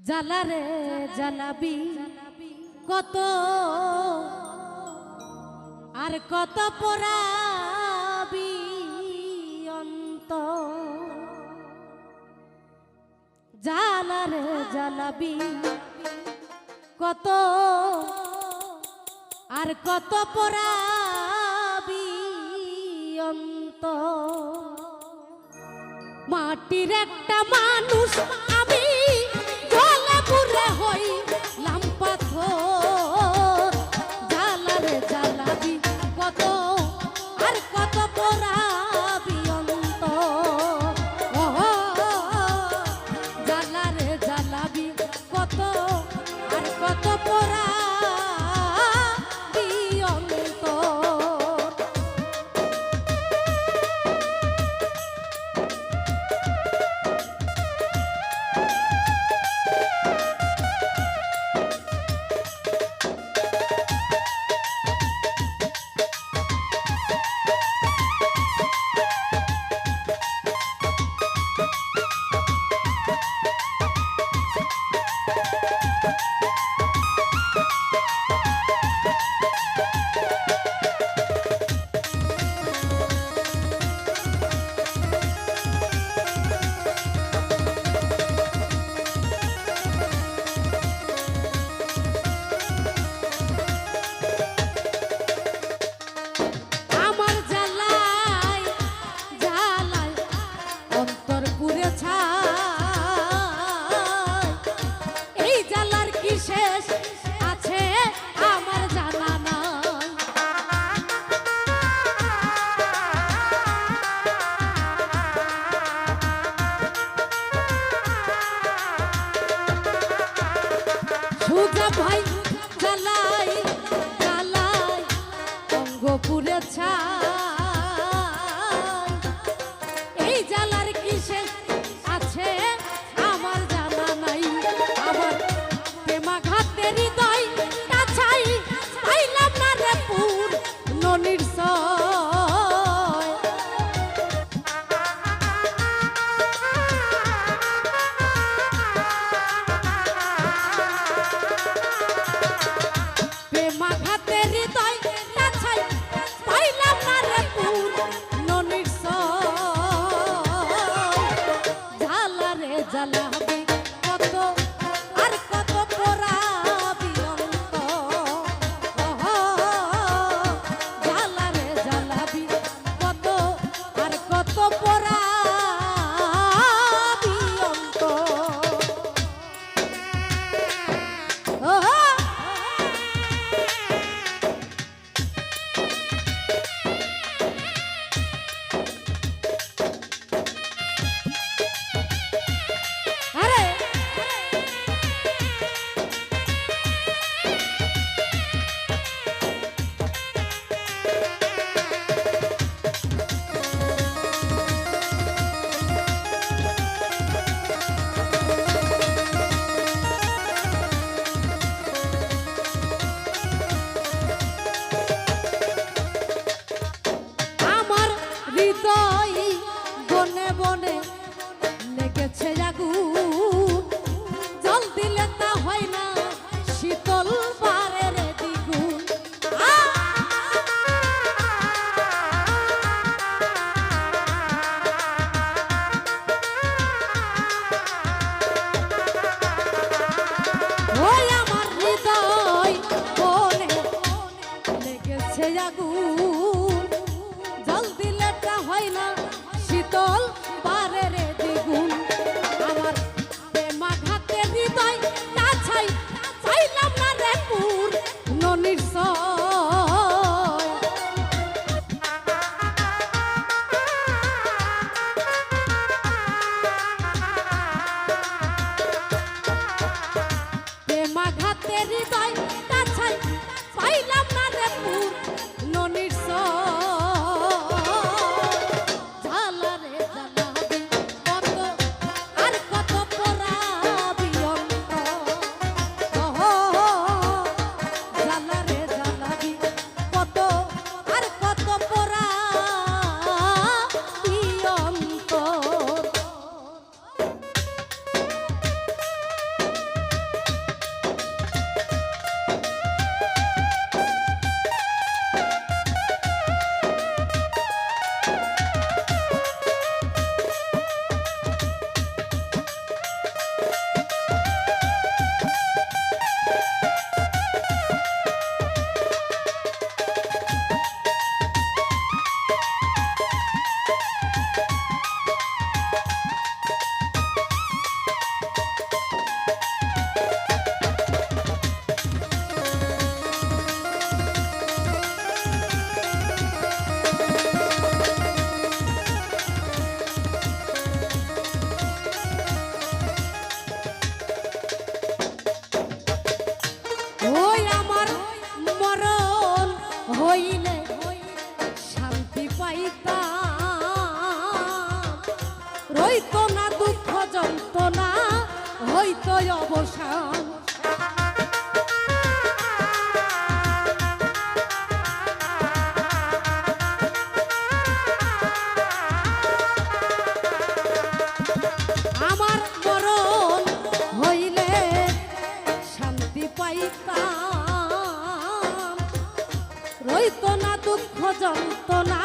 জালারে জালাবি কত? আর কত পরাবি অন্ত? জালারে জালাবি কত? আর কত পরাবি অন্ত? মাটির একটা মানুষ Terra aí. ভয় কালাই কালাই অঙ্গপুরে ছা জ্বালা হবে কত হইতো আমার মরণ হইলে শান্তি রইত না দুঃখ যন্ত্রণা।